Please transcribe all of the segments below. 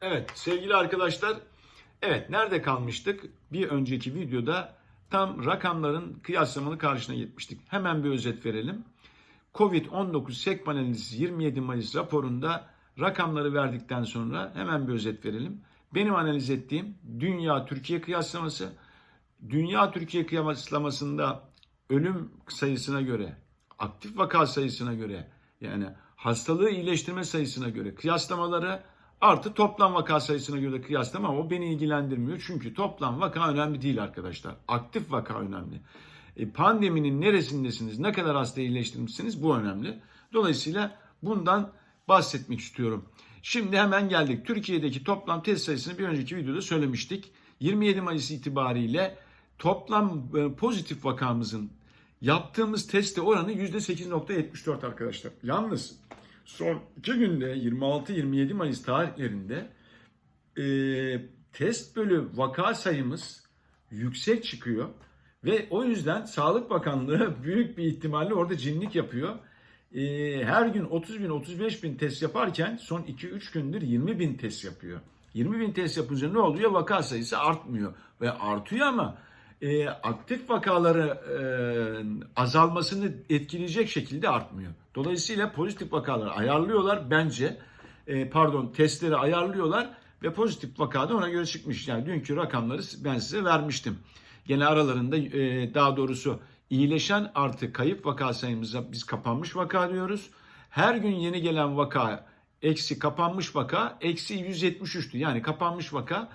Evet sevgili arkadaşlar, evet nerede kalmıştık? Bir önceki videoda tam rakamların kıyaslamanın karşına gitmiştik. Hemen bir özet verelim. Covid-19 SEK analizi 27 Mayıs raporunda rakamları verdikten sonra hemen bir özet verelim. Benim analiz ettiğim dünya-Türkiye kıyaslaması, dünya-Türkiye kıyaslamasında ölüm sayısına göre, aktif vaka sayısına göre yani hastalığı iyileştirme sayısına göre kıyaslamaları artı toplam vaka sayısına göre kıyaslama ama o beni ilgilendirmiyor. Çünkü toplam vaka önemli değil arkadaşlar. Aktif vaka önemli. E, pandeminin neresindesiniz, ne kadar hasta iyileştirmişsiniz bu önemli. Dolayısıyla bundan bahsetmek istiyorum. Şimdi hemen geldik. Türkiye'deki toplam test sayısını bir önceki videoda söylemiştik. 27 Mayıs itibariyle toplam e, pozitif vakamızın yaptığımız teste oranı %8.74 arkadaşlar. Yalnız son iki günde 26-27 Mayıs tarihlerinde e, test bölü vaka sayımız yüksek çıkıyor. Ve o yüzden Sağlık Bakanlığı büyük bir ihtimalle orada cinlik yapıyor. E, her gün 30 bin 35 bin test yaparken son 2-3 gündür 20 bin test yapıyor. 20 bin test yapınca ne oluyor? Vaka sayısı artmıyor. Ve artıyor ama e, aktif vakaları e, azalmasını etkileyecek şekilde artmıyor. Dolayısıyla pozitif vakaları ayarlıyorlar bence. E, pardon testleri ayarlıyorlar ve pozitif vakada ona göre çıkmış. Yani dünkü rakamları ben size vermiştim. Gene aralarında e, daha doğrusu iyileşen artı kayıp vaka sayımıza biz kapanmış vaka diyoruz. Her gün yeni gelen vaka eksi kapanmış vaka eksi 173'tü. Yani kapanmış vaka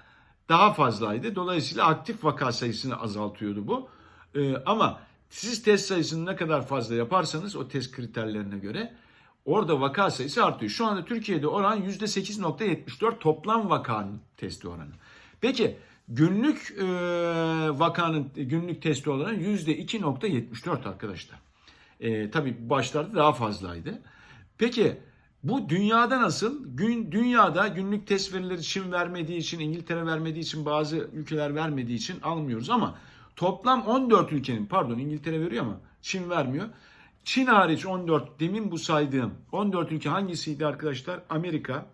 daha fazlaydı. Dolayısıyla aktif vaka sayısını azaltıyordu bu. Ee, ama siz test sayısını ne kadar fazla yaparsanız o test kriterlerine göre orada vaka sayısı artıyor. Şu anda Türkiye'de oran %8.74 toplam vakanın testi oranı. Peki günlük e, vakanın günlük testi oranı %2.74 arkadaşlar. E, tabii başlarda daha fazlaydı. Peki bu dünyada nasıl? Gün dünyada günlük test verileri Çin vermediği için, İngiltere vermediği için, bazı ülkeler vermediği için almıyoruz ama toplam 14 ülkenin, pardon İngiltere veriyor ama Çin vermiyor. Çin hariç 14, demin bu saydığım 14 ülke hangisiydi arkadaşlar? Amerika,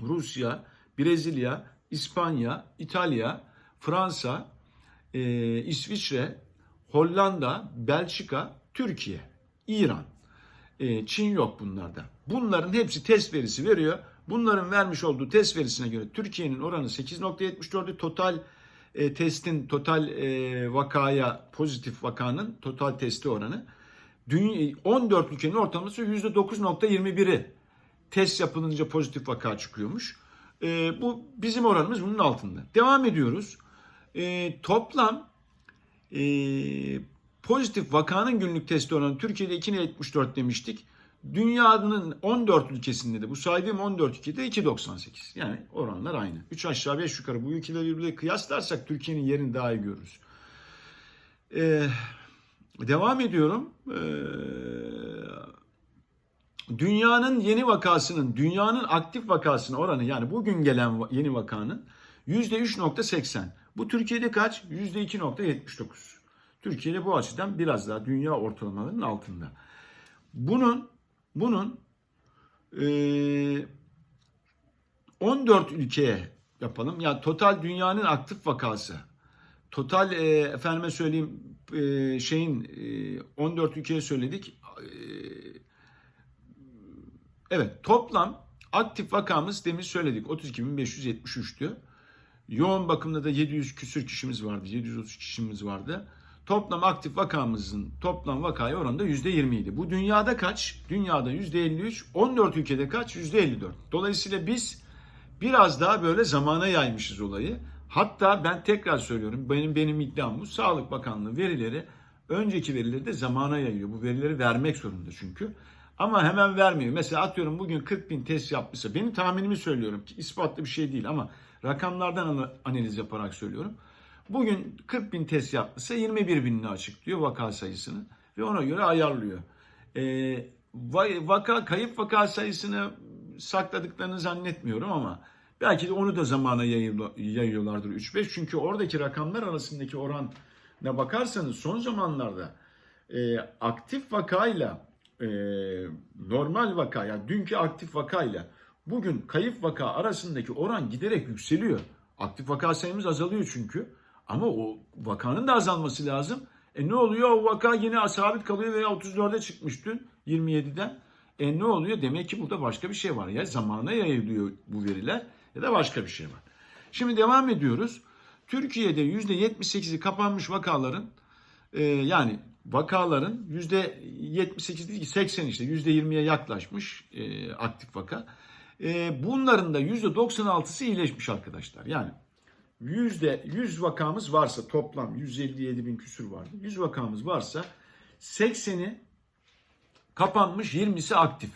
Rusya, Brezilya, İspanya, İtalya, Fransa, e, İsviçre, Hollanda, Belçika, Türkiye, İran. E, Çin yok bunlarda. Bunların hepsi test verisi veriyor. Bunların vermiş olduğu test verisine göre Türkiye'nin oranı 8.74'ü total e, testin total e, vakaya pozitif vakanın total testi oranı. Dünya, 14 ülkenin ortalaması %9.21'i test yapılınca pozitif vaka çıkıyormuş. E, bu bizim oranımız bunun altında. Devam ediyoruz. E, toplam e, pozitif vakanın günlük testi oranı Türkiye'de 2.74 demiştik. Dünyanın 14 ülkesinde de bu saydığım 14 ülkede 2.98. Yani oranlar aynı. 3 aşağı 5 yukarı bu ülkeleri birbirine kıyaslarsak Türkiye'nin yerini daha iyi görürüz. Ee, devam ediyorum. Ee, dünyanın yeni vakasının, dünyanın aktif vakasının oranı yani bugün gelen yeni vakanın %3.80. Bu Türkiye'de kaç? %2.79. Türkiye'de bu açıdan biraz daha dünya ortalamalarının altında. Bunun bunun e, 14 ülkeye yapalım. Yani total dünyanın aktif vakası. Total e, efendime söyleyeyim e, şeyin e, 14 ülkeye söyledik. E, evet toplam aktif vakamız demin söyledik 32.573'tü. Yoğun bakımda da 700 küsür kişimiz vardı. 730 kişimiz vardı. Toplam aktif vakamızın toplam vakaya oranında %20 idi. Bu dünyada kaç? Dünyada %53. 14 ülkede kaç? %54. Dolayısıyla biz biraz daha böyle zamana yaymışız olayı. Hatta ben tekrar söylüyorum benim benim iddiam bu. Sağlık Bakanlığı verileri önceki verileri de zamana yayıyor. Bu verileri vermek zorunda çünkü. Ama hemen vermiyor. Mesela atıyorum bugün 40 bin test yapmışsa benim tahminimi söylüyorum ki ispatlı bir şey değil ama rakamlardan analiz yaparak söylüyorum. Bugün 40 bin test yapmışsa 21 binini açıklıyor vaka sayısını ve ona göre ayarlıyor. Ee, vaka kayıp vaka sayısını sakladıklarını zannetmiyorum ama belki de onu da zamana yayıyorlardır 3-5. Çünkü oradaki rakamlar arasındaki oran ne bakarsanız son zamanlarda e, aktif vakayla e, normal vaka yani dünkü aktif vakayla bugün kayıp vaka arasındaki oran giderek yükseliyor. Aktif vaka sayımız azalıyor çünkü. Ama o vakanın da azalması lazım. E ne oluyor? O vaka yine sabit kalıyor veya 34'e çıkmış dün 27'den. E ne oluyor? Demek ki burada başka bir şey var. Ya zamana yayılıyor bu veriler ya da başka bir şey var. Şimdi devam ediyoruz. Türkiye'de %78'i kapanmış vakaların e, yani vakaların %78 değil ki 80 işte %20'ye yaklaşmış e, aktif vaka. E, bunların da %96'sı iyileşmiş arkadaşlar. Yani yüzde 100 vakamız varsa toplam 157 bin küsür vardı. 100 vakamız varsa 80'i kapanmış 20'si aktif.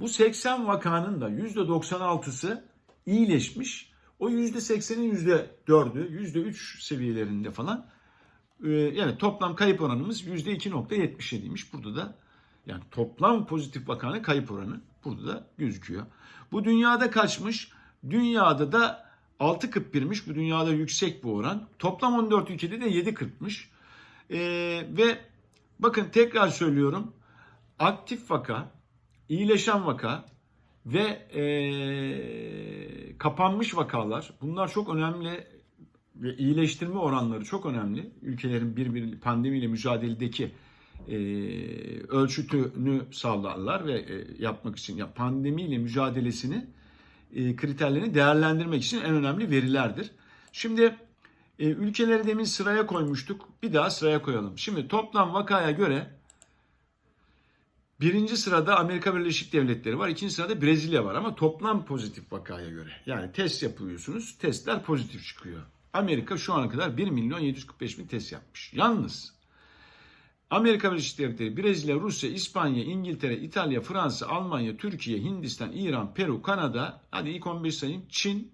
Bu 80 vakanın da %96'sı iyileşmiş. O %80'in %4'ü, %3 seviyelerinde falan. Ee, yani toplam kayıp oranımız %2.77'ymiş. Burada da yani toplam pozitif vakanın kayıp oranı burada da gözüküyor. Bu dünyada kaçmış? Dünyada da 6.41'miş. Bu dünyada yüksek bu oran. Toplam 14 ülkede de 7.40'mış. Ee, ve bakın tekrar söylüyorum. Aktif vaka, iyileşen vaka ve ee, kapanmış vakalar bunlar çok önemli ve iyileştirme oranları çok önemli. Ülkelerin birbiri pandemiyle mücadeledeki e, ölçütünü sağlarlar ve e, yapmak için ya pandemiyle mücadelesini kriterlerini değerlendirmek için en önemli verilerdir. Şimdi e, ülkeleri demin sıraya koymuştuk. Bir daha sıraya koyalım. Şimdi toplam vakaya göre birinci sırada Amerika Birleşik Devletleri var. ikinci sırada Brezilya var ama toplam pozitif vakaya göre. Yani test yapıyorsunuz. Testler pozitif çıkıyor. Amerika şu ana kadar 1 milyon 745 bin test yapmış. Yalnız Amerika Birleşik Devletleri, Brezilya, Rusya, İspanya, İngiltere, İtalya, Fransa, Almanya, Türkiye, Hindistan, İran, Peru, Kanada, hadi ilk 15 sayayım, Çin,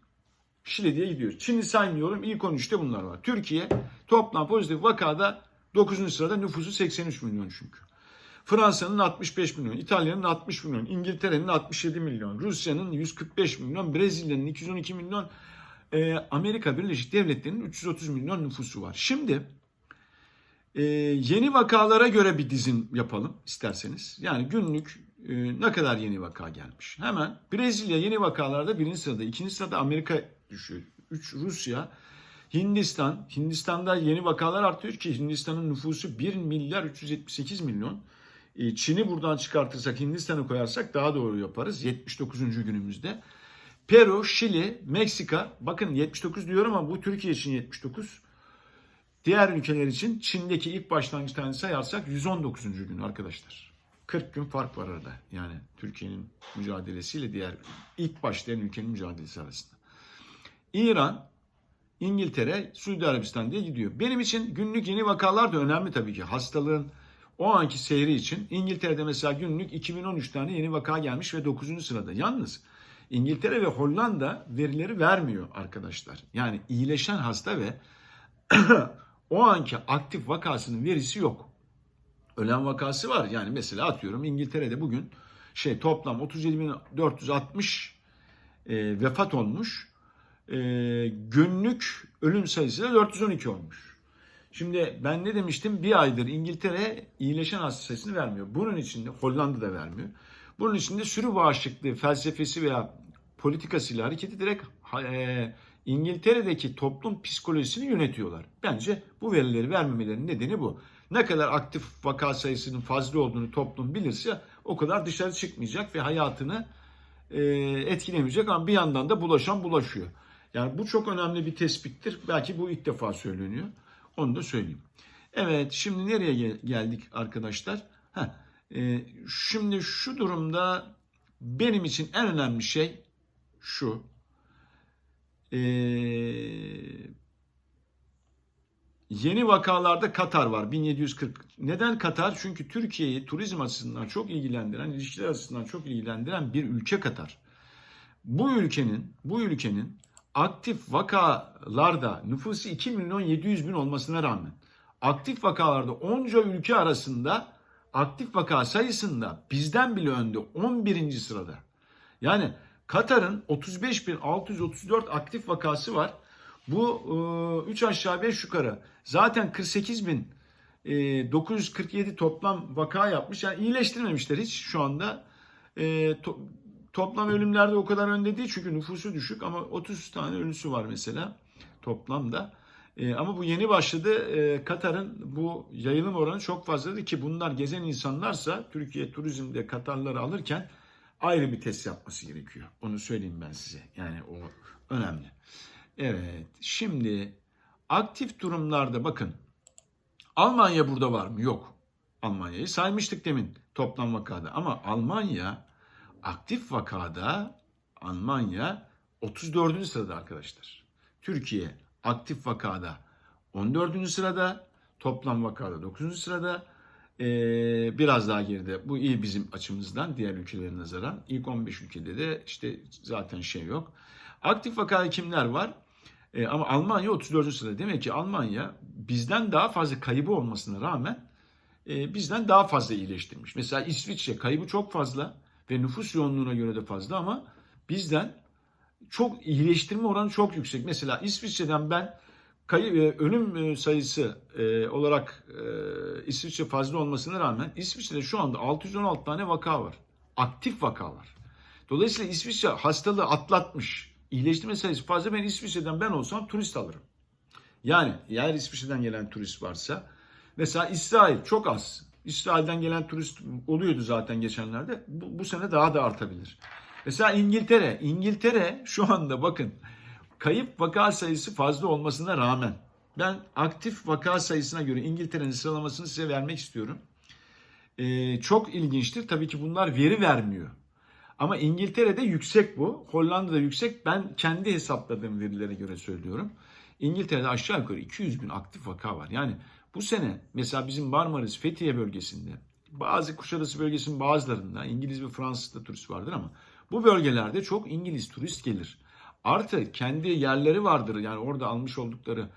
Şili diye gidiyor. Çin'i saymıyorum, ilk 13'te bunlar var. Türkiye toplam pozitif vakada 9. sırada nüfusu 83 milyon çünkü. Fransa'nın 65 milyon, İtalya'nın 60 milyon, İngiltere'nin 67 milyon, Rusya'nın 145 milyon, Brezilya'nın 212 milyon, Amerika Birleşik Devletleri'nin 330 milyon nüfusu var. Şimdi e, yeni vakalara göre bir dizim yapalım isterseniz. Yani günlük e, ne kadar yeni vaka gelmiş. Hemen Brezilya yeni vakalarda birinci sırada, ikinci sırada Amerika düşüyor. Üç Rusya, Hindistan. Hindistan'da yeni vakalar artıyor ki Hindistan'ın nüfusu 1 milyar 378 milyon. E, Çin'i buradan çıkartırsak Hindistan'ı koyarsak daha doğru yaparız 79. günümüzde. Peru, Şili, Meksika bakın 79 diyorum ama bu Türkiye için 79. Diğer ülkeler için Çin'deki ilk başlangıç tarihini sayarsak 119. gün arkadaşlar. 40 gün fark var arada. Yani Türkiye'nin mücadelesiyle diğer ilk başlayan ülkenin mücadelesi arasında. İran, İngiltere, Suudi Arabistan diye gidiyor. Benim için günlük yeni vakalar da önemli tabii ki. Hastalığın o anki seyri için İngiltere'de mesela günlük 2013 tane yeni vaka gelmiş ve 9. sırada. Yalnız İngiltere ve Hollanda verileri vermiyor arkadaşlar. Yani iyileşen hasta ve o anki aktif vakasının verisi yok. Ölen vakası var. Yani mesela atıyorum İngiltere'de bugün şey toplam 37.460 e, vefat olmuş. E, günlük ölüm sayısı da 412 olmuş. Şimdi ben ne demiştim? Bir aydır İngiltere iyileşen hasta sayısını vermiyor. Bunun içinde Hollanda da vermiyor. Bunun içinde sürü bağışıklığı felsefesi veya politikasıyla hareket ederek e, İngiltere'deki toplum psikolojisini yönetiyorlar. Bence bu verileri vermemelerinin nedeni bu. Ne kadar aktif vaka sayısının fazla olduğunu toplum bilirse o kadar dışarı çıkmayacak ve hayatını e, etkilemeyecek ama bir yandan da bulaşan bulaşıyor. Yani bu çok önemli bir tespittir. Belki bu ilk defa söyleniyor. Onu da söyleyeyim. Evet şimdi nereye geldik arkadaşlar? Heh, e, şimdi şu durumda benim için en önemli şey şu. Ee, yeni vakalarda Katar var 1740. Neden Katar? Çünkü Türkiye'yi turizm açısından çok ilgilendiren, ilişkiler açısından çok ilgilendiren bir ülke Katar. Bu ülkenin bu ülkenin aktif vakalarda nüfusu 2 milyon 700 bin olmasına rağmen aktif vakalarda onca ülke arasında aktif vaka sayısında bizden bile önde 11. sırada. Yani Katar'ın 35.634 aktif vakası var. Bu 3 aşağı 5 yukarı zaten 48.947 toplam vaka yapmış. Yani iyileştirmemişler hiç şu anda. toplam ölümlerde o kadar önde değil çünkü nüfusu düşük ama 30 tane ölüsü var mesela toplamda. E, ama bu yeni başladı. E, Katar'ın bu yayılım oranı çok fazladır ki bunlar gezen insanlarsa Türkiye turizmde Katarları alırken ayrı bir test yapması gerekiyor. Onu söyleyeyim ben size. Yani o önemli. Evet. Şimdi aktif durumlarda bakın. Almanya burada var mı? Yok. Almanya'yı saymıştık demin toplam vakada. Ama Almanya aktif vakada Almanya 34. sırada arkadaşlar. Türkiye aktif vakada 14. sırada, toplam vakada 9. sırada. Ee, biraz daha geride. Bu iyi bizim açımızdan diğer ülkelere nazaran. İlk 15 ülkede de işte zaten şey yok. Aktif vakada kimler var? Ee, ama Almanya 34. sırada. Demek ki Almanya bizden daha fazla kaybı olmasına rağmen e, bizden daha fazla iyileştirmiş. Mesela İsviçre kaybı çok fazla ve nüfus yoğunluğuna göre de fazla ama bizden çok iyileştirme oranı çok yüksek. Mesela İsviçre'den ben kayı, e, ölüm e, sayısı e, olarak İsviçre fazla olmasına rağmen İsviçre'de şu anda 616 tane vaka var. Aktif vaka var. Dolayısıyla İsviçre hastalığı atlatmış. İyileştirme sayısı fazla. Ben İsviçre'den ben olsam turist alırım. Yani eğer İsviçre'den gelen turist varsa mesela İsrail çok az. İsrail'den gelen turist oluyordu zaten geçenlerde. Bu, bu sene daha da artabilir. Mesela İngiltere. İngiltere şu anda bakın kayıp vaka sayısı fazla olmasına rağmen ben aktif vaka sayısına göre İngiltere'nin sıralamasını size vermek istiyorum. Ee, çok ilginçtir. Tabii ki bunlar veri vermiyor. Ama İngiltere'de yüksek bu. Hollanda'da yüksek. Ben kendi hesapladığım verilere göre söylüyorum. İngiltere'de aşağı yukarı 200 bin aktif vaka var. Yani bu sene mesela bizim Marmaris, Fethiye bölgesinde bazı Kuşadası bölgesinin bazılarında İngiliz ve Fransız da turist vardır ama bu bölgelerde çok İngiliz turist gelir. Artı kendi yerleri vardır. Yani orada almış oldukları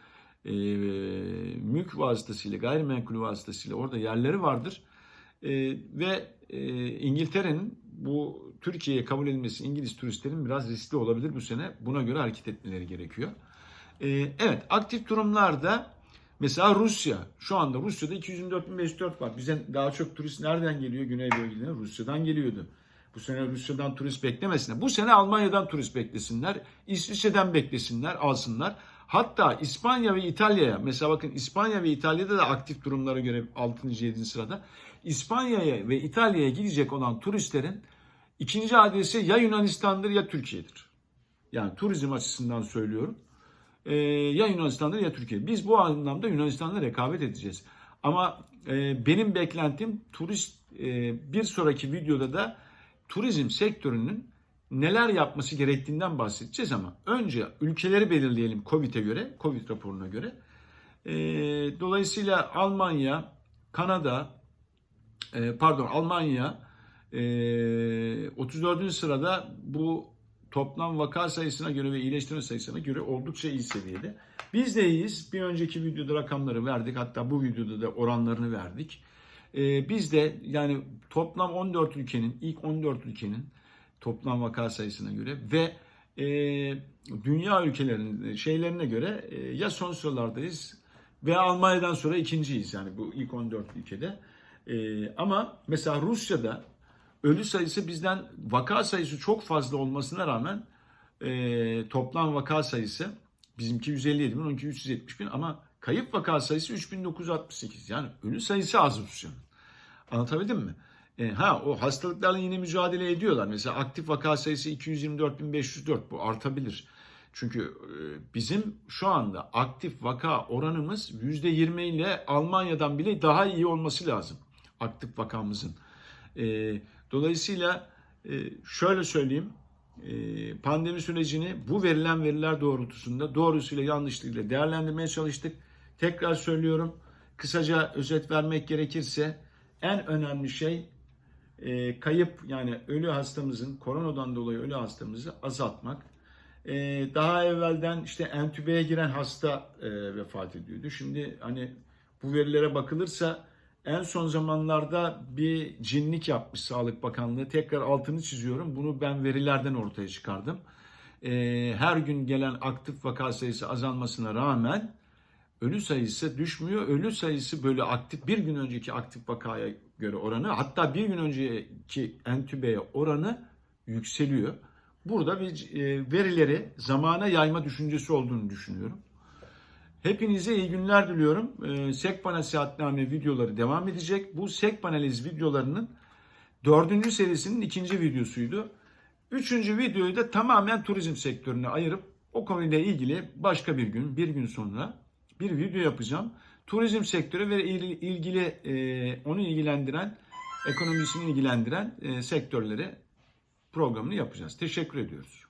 e, mülk vasıtasıyla, gayrimenkul vasıtasıyla orada yerleri vardır. E, ve e, İngiltere'nin bu Türkiye'ye kabul edilmesi İngiliz turistlerin biraz riskli olabilir bu sene. Buna göre hareket etmeleri gerekiyor. E, evet aktif durumlarda mesela Rusya. Şu anda Rusya'da 224.504 var. Bize daha çok turist nereden geliyor? Güney bölgelerine Rusya'dan geliyordu. Bu sene Rusya'dan turist beklemesinler. Bu sene Almanya'dan turist beklesinler. İsviçre'den beklesinler, alsınlar. Hatta İspanya ve İtalya'ya mesela bakın İspanya ve İtalya'da da aktif durumlara göre 6. 7. sırada. İspanya'ya ve İtalya'ya gidecek olan turistlerin ikinci adresi ya Yunanistan'dır ya Türkiye'dir. Yani turizm açısından söylüyorum. Ee, ya Yunanistan'dır ya Türkiye. Biz bu anlamda Yunanistan'la rekabet edeceğiz. Ama e, benim beklentim turist e, bir sonraki videoda da turizm sektörünün neler yapması gerektiğinden bahsedeceğiz ama önce ülkeleri belirleyelim Covid'e göre, Covid raporuna göre. E, dolayısıyla Almanya, Kanada, e, pardon Almanya e, 34. sırada bu toplam vaka sayısına göre ve iyileştirme sayısına göre oldukça iyi seviyede. Biz de iyiyiz. Bir önceki videoda rakamları verdik. Hatta bu videoda da oranlarını verdik. Ee, biz de yani toplam 14 ülkenin, ilk 14 ülkenin toplam vaka sayısına göre ve e, dünya ülkelerinin şeylerine göre e, ya son sıralardayız veya Almanya'dan sonra ikinciyiz yani bu ilk 14 ülkede. E, ama mesela Rusya'da ölü sayısı bizden vaka sayısı çok fazla olmasına rağmen e, toplam vaka sayısı bizimki 157 bin, onunki 370 bin ama kayıp vaka sayısı 3968. Yani ölü sayısı az Rusya'nın. Anlatabildim mi? E, ha o hastalıklarla yine mücadele ediyorlar. Mesela aktif vaka sayısı 224.504 bu artabilir. Çünkü e, bizim şu anda aktif vaka oranımız %20 ile Almanya'dan bile daha iyi olması lazım. Aktif vakamızın. E, dolayısıyla e, şöyle söyleyeyim. E, pandemi sürecini bu verilen veriler doğrultusunda doğrusuyla yanlışlığıyla değerlendirmeye çalıştık. Tekrar söylüyorum. Kısaca özet vermek gerekirse en önemli şey e, kayıp yani ölü hastamızın koronadan dolayı ölü hastamızı azaltmak. E, daha evvelden işte entübeye giren hasta e, vefat ediyordu. Şimdi hani bu verilere bakılırsa en son zamanlarda bir cinlik yapmış Sağlık Bakanlığı. Tekrar altını çiziyorum. Bunu ben verilerden ortaya çıkardım. E, her gün gelen aktif vaka sayısı azalmasına rağmen ölü sayısı düşmüyor. Ölü sayısı böyle aktif bir gün önceki aktif vakaya göre oranı hatta bir gün önceki entübeye oranı yükseliyor. Burada bir e, verileri zamana yayma düşüncesi olduğunu düşünüyorum. Hepinize iyi günler diliyorum. E, Sekpanel Seyahatname videoları devam edecek. Bu Sekpaneliz videolarının dördüncü serisinin ikinci videosuydu. Üçüncü videoyu da tamamen turizm sektörüne ayırıp o konuyla ilgili başka bir gün, bir gün sonra bir video yapacağım. Turizm sektörü ve il- ilgili e, onu ilgilendiren, ekonomisini ilgilendiren e, sektörlere programını yapacağız. Teşekkür ediyoruz.